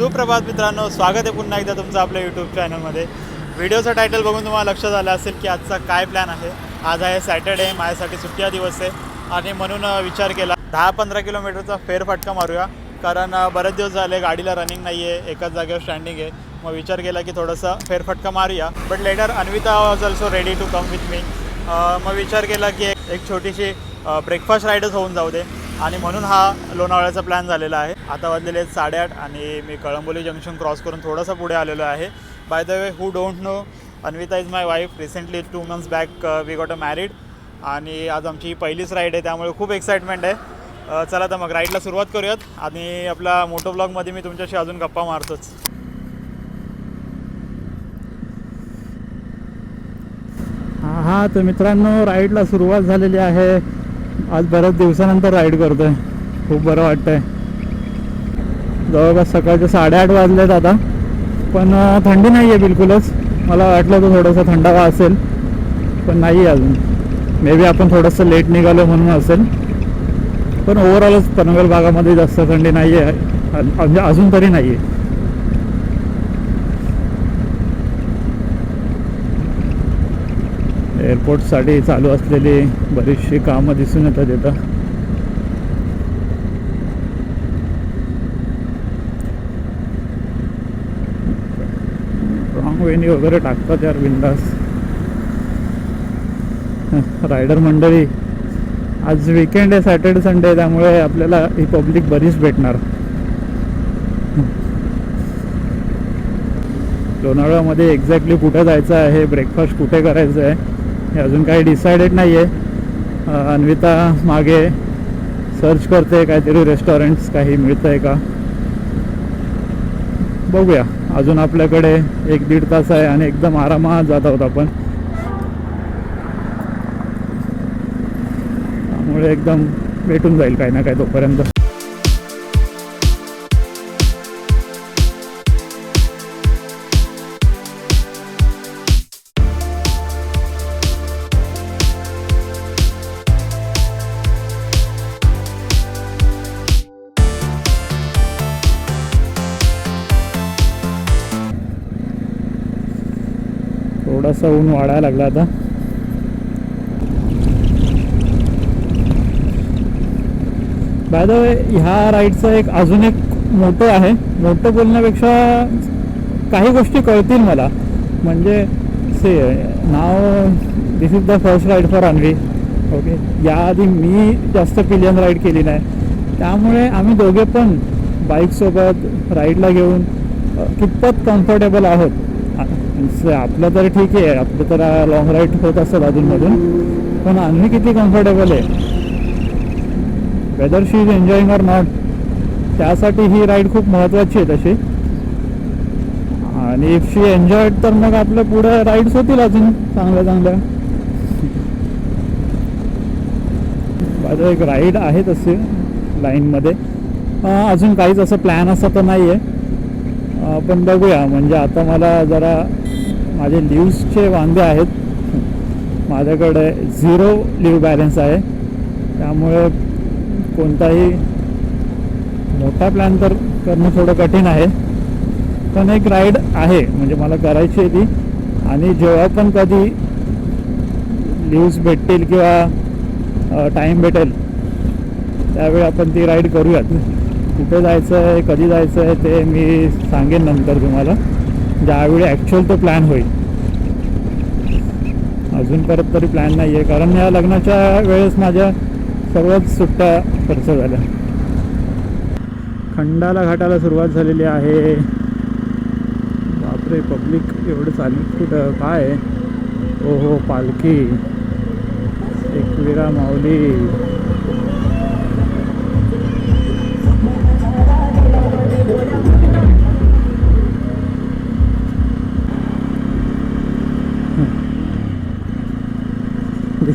सुप्रभात मित्रांनो स्वागत आहे पुन्हा एकदा तुमचं आपल्या यूट्यूब चॅनलमध्ये व्हिडिओचं टायटल बघून तुम्हाला लक्षात आलं असेल की आजचा काय प्लॅन आहे? आज आहे सॅटर्डे माझ्यासाठी सुट्ट्या दिवस आहे. आणि म्हणून विचार केला. दहा पंधरा किलोमीटरचा फेरफटका मारूया. कारण बरेच दिवस झाले गाडीला रनिंग नाही आहे एकाच जागेवर स्टँडिंग आहे. मग विचार केला की थोडंसं फेरफटका मारूया. But later Anvita was also ready to come with me मग विचार केला की एक एक छोटीशी ब्रेकफास्ट राईडच होऊन जाऊ दे. आणि म्हणून हा लोणावळ्याचा प्लॅन झालेला आहे. आता वाजलेले आहेत साडेआठ आणि मी कळंबोली जंक्शन क्रॉस करून थोडंसं पुढे आलेलो आहे. By the way who don't know Anvita is my wife recently two months back we got a married आणि आज आमची पहिलीच राईड आहे त्यामुळे खूप एक्साइटमेंट आहे. चला तर मग राईडला सुरुवात करूयात. आणि आपला मोटो ब्लॉगमध्ये मी तुमच्याशी अजून गप्पा मारतोच. हां हा तर मित्रांनो राईडला सुरुवात झालेली आहे. आज बऱ्याच दिवसानंतर राईड करतोय. खूप बरं वाटतंय. जवळपास सकाळचे साडेआठ वाजलेत आता. पण थंडी नाही आहे बिलकुलच. मला वाटलं होतं थोडंसं थंडावा असेल. पण नाही आहे अजून. मे बी आपण थोडंसं लेट निघालो म्हणून असेल. पण ओव्हरऑलच पनवेल भागामध्ये जास्त थंडी नाही आहे म्हणजे अजून तरी नाही आहे एअरपोर्टसाठी चालू असलेली बरीचशी कामं दिसून येतात इथं. रॉंग वेनी वगैरे टाकतात यार बिंदास रायडर मंडळी आज विकेंड आहे सॅटर्डे संडे आहे त्यामुळे आपल्याला ही पब्लिक बरीच भेटणार. लोणावळ्यामध्ये एक्झॅक्टली कुठे जायचं आहे ब्रेकफास्ट कुठे करायचं आहे हे अजून काही डिसाइडेड नाही आहे अन्विता मागे सर्च करते काहीतरी रेस्टॉरंट्स काही मिळतं आहे का? बघूया. अजून आपल्याकडे एक दीड तास आहे आणि एकदम आरामात जात आहोत आपण. त्यामुळे एकदम भेटून जाईल काही ना काही तोपर्यंत. थोडासा ऊन वाढायला लागला आता. बाय द वे ह्या राईडचं एक अजून एक मोठं आहे. मोठं बोलण्यापेक्षा काही गोष्टी कळतील मला. म्हणजे से नाव this is the first ride for Anvi okay याआधी मी जास्त पिलियन राईड केली नाही. त्यामुळे आम्ही दोघे पण बाईकसोबत राईडला घेऊन कितपत कम्फर्टेबल आहोत? आपलं तर ठीक आहे. आपलं तर लॉंग राईड होत असतात अधूनमधून पण आम्ही किती कम्फर्टेबल आहे? Whether she is enjoying or not त्यासाठी ही राईड खूप महत्त्वाची आहे तशी. आणि इफ शी एन्जॉयड तर मग आपल्या पुढे राईड्स होतील अजून. चांगल्या चांगल्या. माझं एक राईड आहे तशी लाईनमध्ये अजून काहीच असं प्लॅन असं तर नाही आहे पण बघूया. म्हणजे आता मला जरा माझे लिव्सचे वांदे आहेत. माझ्याकडे झिरो लिव्ह बॅलन्स आहे. त्यामुळे कोणताही मोठा प्लॅन तर करणं थोडं कठीण आहे. पण एक राईड आहे म्हणजे मला करायची आहे ती. आणि जेव्हा पण कधी लिव्स भेटतील किंवा टाईम भेटेल त्यावेळी आपण ती राईड करूयात. कुठे जायचं आहे कधी जायचं आहे ते मी सांगेन नंतर तुम्हाला. ज्यावेळी ॲक्च्युअल तो प्लॅन होईल. अजून परत तरी प्लॅन नाही आहे कारण या लग्नाच्या वेळेस माझ्या सर्वच सुट्ट्या खर्च झाल्या. खंडाला घाटाला सुरुवात झालेली आहे. बापरे पब्लिक एवढं चालू कुठं? काय? आहे ओहो पालखी. Ekvira Mauli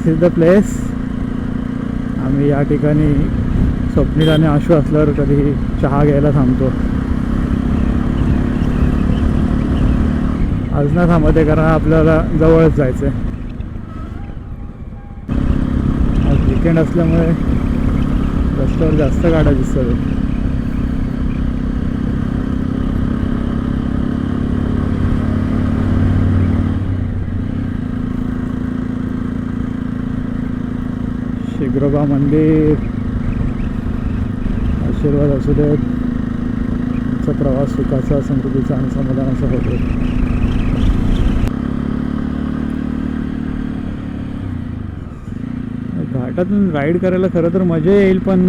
this is the place आम्ही या ठिकाणी स्वप्नील आणि आशू असल्यावर कधी चहा घ्यायला थांबतो. आज ना थांबते कारण आपल्याला जवळच जायचं आहे आज विकेंड असल्यामुळे रस्त्यावर जास्त गाड्या दिसतात. मंदिर आशीर्वाद असू देत. आमचा प्रवास सुखाचा समृद्धीचा आणि समाधानाचा होतो. घाटातून राईड करायला खरं तर मजा येईल पण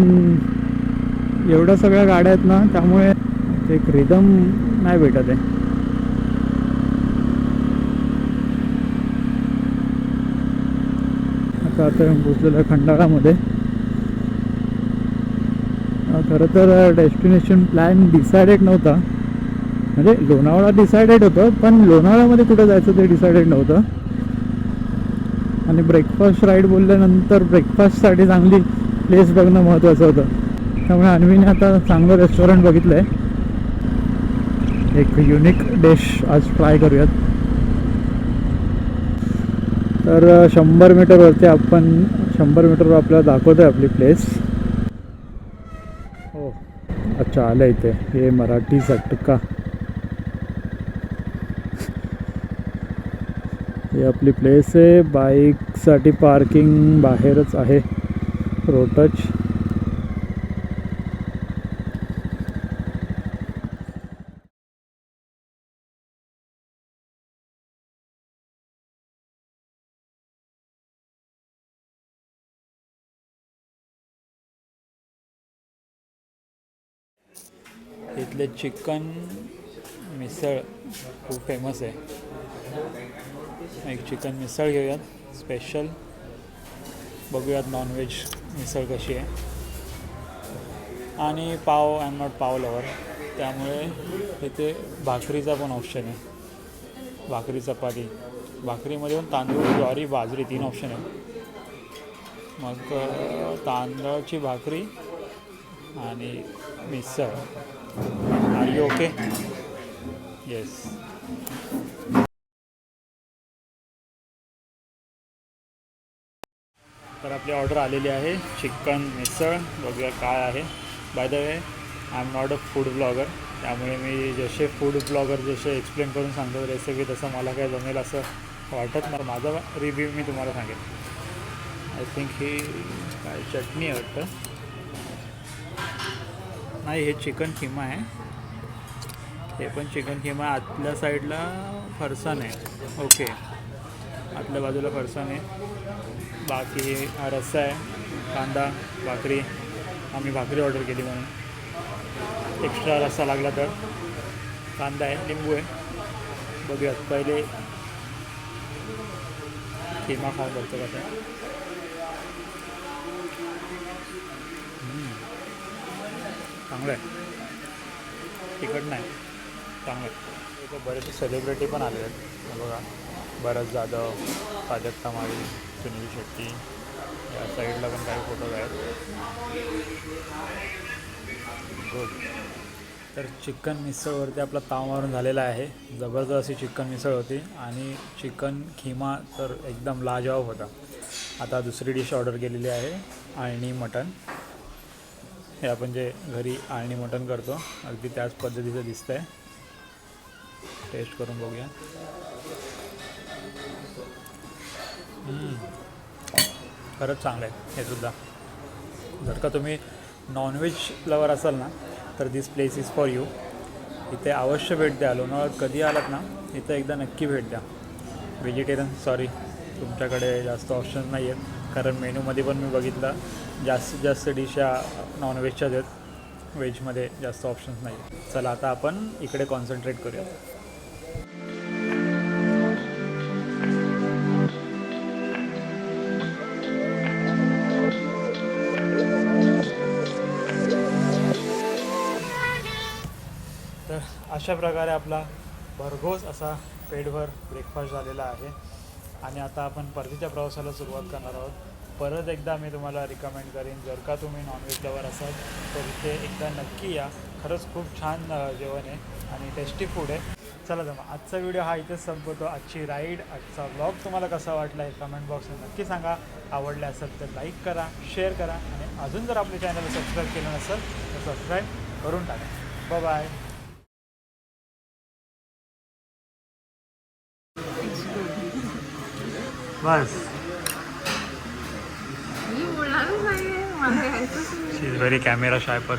एवढ्या सगळ्या गाड्या आहेत ना त्यामुळे ते एक रिदम नाही भेटत आहे. आता आता पोचलेलं खंडाळामध्ये. खरं तर डेस्टिनेशन प्लॅन डिसायडेड नव्हता. म्हणजे लोणावळा डिसायडेड होतं पण लोणावळामध्ये कुठं जायचं ते डिसायडेड नव्हतं. आणि ब्रेकफास्ट राईड बोलल्यानंतर ब्रेकफास्टसाठी चांगली प्लेस बघणं महत्त्वाचं होतं. त्यामुळे अन्वीने आता चांगलं रेस्टॉरंट बघितलं आहे एक युनिक डिश आज ट्राय करूयात. तर शंभर मीटरवरती आपण शंभर मीटरवर आपल्याला दाखवतो आहे आपली प्लेस हो. अच्छा आलं इथे. हे मराठी झटका. ही आपली प्लेस आहे. बाईकसाठी पार्किंग बाहेरच आहे. रोटच इथले चिकन मिसळ खूप फेमस आहे. एक चिकन मिसळ घेऊयात स्पेशल बघूयात नॉनव्हेज मिसळ कशी आहे. आणि pav I am not pav lover त्यामुळे इथे भाकरीचा पण ऑप्शन आहे. भाकरी चपाती. भाकरीमध्ये पण तांदूळ ज्वारी बाजरी तीन ऑप्शन आहे. मग तांदळाची भाकरी आणि मिसळ. आर यू ओके येस तर आपली ऑर्डर आलेली आहे चिकन मिसळ. बघूया काय आहे. By the way I am not a food blogger त्यामुळे मी जसे फूड ब्लॉगर जसे एक्सप्लेन करून सांगतो रेसिपी तसं मला काय जमेल असं वाटत नाही. माझा रिव्ह्यू मी तुम्हाला सांगेन. आय थिंक ही काय चटणी वाटतं. नाही हे चिकन किमा आहे. हे पण चिकन किमा आतल्या साईडला फरसाण आहे. ओके. आतल्या बाजूला फरसाण आहे. बाकी हा रस्सा आहे कांदा भाकरी. आम्ही भाकरी ऑर्डर केली म्हणून. एक्स्ट्रा रस्सा लागला तर. कांदा आहे लिंबू आहे. बघूयात पहिले किमा खाऊन बघतो कसं चांगलं आहे. तिखट नाही. चांगलं आहे. इथं बरेचसे सेलिब्रिटी पण आले आहेत. बघा. भरत जाधव प्राजक्ता माळी सुनील शेट्टी. या साईडला पण काही फोटोज आहेत. गुड तर चिकन मिसळवरती आपला ताव मारून झालेला आहे. जबरदस्त अशी चिकन मिसळ होती. आणि चिकन खिमा तर एकदम लाजवाब होता. आता दुसरी डिश ऑर्डर केलेली आहे. आणि मटण. हे आपण जे घरी आळणी मटण करतो अगदी त्याच पद्धतीचं दिसतं आहे टेस्ट करून बघूया. खरंच चांगलं आहे हे सुद्धा. जर का तुम्ही नॉनव्हेज लवर असाल ना तर this place is for you इथे अवश्य भेट द्या. लोणावळ्यात कधी आलात ना इथं एकदा नक्की भेट द्या. व्हेजिटेरियन सॉरी तुमच्याकडे जास्त ऑप्शन नाही आहेत कारण मेनूमध्ये पण मी बघितलं. जास्तीत जास्त डिश या नॉनव्हेजच्याच आहेत व्हेजमध्ये जास्त ऑप्शन्स नाही चला आता आपण इकडे कॉन्सन्ट्रेट करूया. तर अशा प्रकारे आपला भरघोस असा पेटभर ब्रेकफास्ट झालेला आहे. आणि आता आपण परतीच्या प्रवासाला सुरुवात करणार आहोत. परत एकदा मी तुम्हाला रिकमेंड करेन. जर का तुम्ही नॉनव्हेज लवर असाल तर इथे एकदा नक्की या. खरंच खूप छान जेवण आहे आणि टेस्टी फूड आहे. चला तर मग आजचा व्हिडिओ हा इथेच संपवतो. आजची राईड आजचा ब्लॉग तुम्हाला कसा वाटला आहे कमेंट बॉक्समध्ये नक्की सांगा. आवडले असेल तर लाईक करा शेअर करा आणि अजून जर आपल्या चॅनलला सबस्क्राईब केलं नसेल तर सबस्क्राईब करून टाका. बाय बस. Very camera shy person